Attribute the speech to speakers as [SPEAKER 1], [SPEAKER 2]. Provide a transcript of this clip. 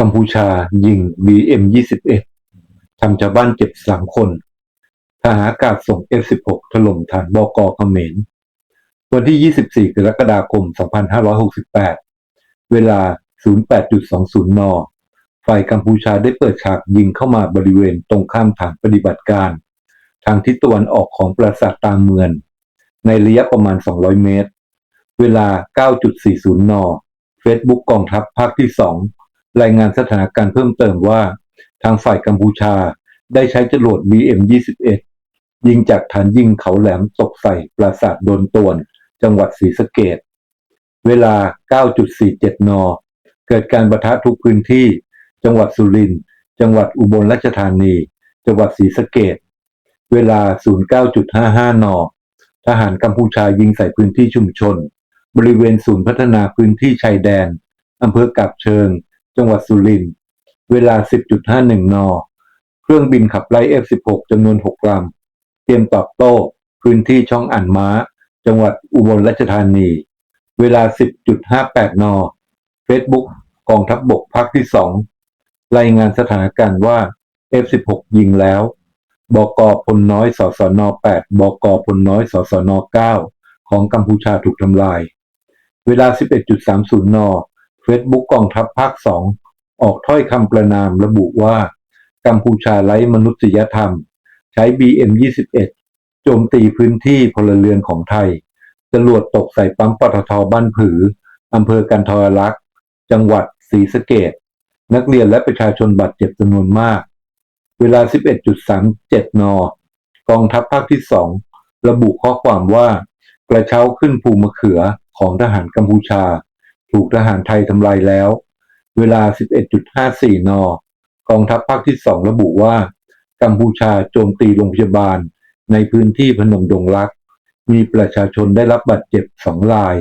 [SPEAKER 1] กัมพูชายิง BM-21 ทำชาวบ้านเจ็บสามคน ทหารอากาศส่ง F-16 ถล่มฐานบกเขมร วันที่ 24 กรกฎาคม 2568 เวลา 08.20 น ฝ่ายกัมพูชาได้เปิดฉากยิงเข้ามาบริเวณตรงข้ามฐานปฏิบัติการ ทางทิศตะวันออกของปราสาทตาเมือง ในระยะประมาณ 200 เมตร เวลา 9.40 น เฟซบุ๊กกองทัพภาคที่ 2 รายงานสถานการณ์เพิ่มเติมว่า ทางฝ่ายกัมพูชาได้ใช้จรวด BM-21 ยิงจากฐานยิงเขาแหลมตกใส่ปราสาทโดนตวน จังหวัดศรีสะเกดเวลา 9.47 น เกิดการประทะทุกพื้นที่ จังหวัดสุรินทร์ จังหวัดอุบลราชธานี จังหวัดศรีสะเกดเวลา 09.55 น ทหารกัมพูชายิงใส่พื้นที่ชุมชน บริเวณศูนย์พัฒนาพื้นที่ชายแดนอำเภอกาบเชิง จังหวัดสุรินทร์ เวลา 10.51 น เครื่องบินขับไล่ F-16 จำนวน 6 ลำ เตรียมตอบโต้ พื้นที่ช่องอ่านม้า จังหวัดอุบลราชธานี เวลา 10.58 น Facebook กองทัพบบกภาคที่ 2 รายงานสถานการณ์ว่า F-16 ยิงแล้ว บกพลน้อยสสน 8 บกพลน้อยสสน 9 ของกัมพูชาถูกทำลาย เวลา 11.30 น Facebook กองทัพภาค2องออกถ้อยคำประนามระบุว่า กัมพูชาไร้มนุษยธรรม ใช้ BM-21 โจมตีพื้นที่พลเรือนของไทยจรวดตกใส่ปั๊มปตทบ้านผืออำเภอกันทรลักษ์จังหวัดศรีสะเกดนักเรียนและประชาชนบาดเจ็บจำนวนมาก เวลา 11.37 น กองทัพภาคที่ 2 ระบุข้อความว่า กระเช้าขึ้นภูมะเขือของทหารกัมพูชา ถูกทหารไทยทำลายแล้ว เวลา 11.54 น กองทัพภาคที่ 2 ระบุว่า กัมพูชาโจมตีโรงพยาบาลในพื้นที่พนมดงรัก มีประชาชนได้รับบาดเจ็บสองราย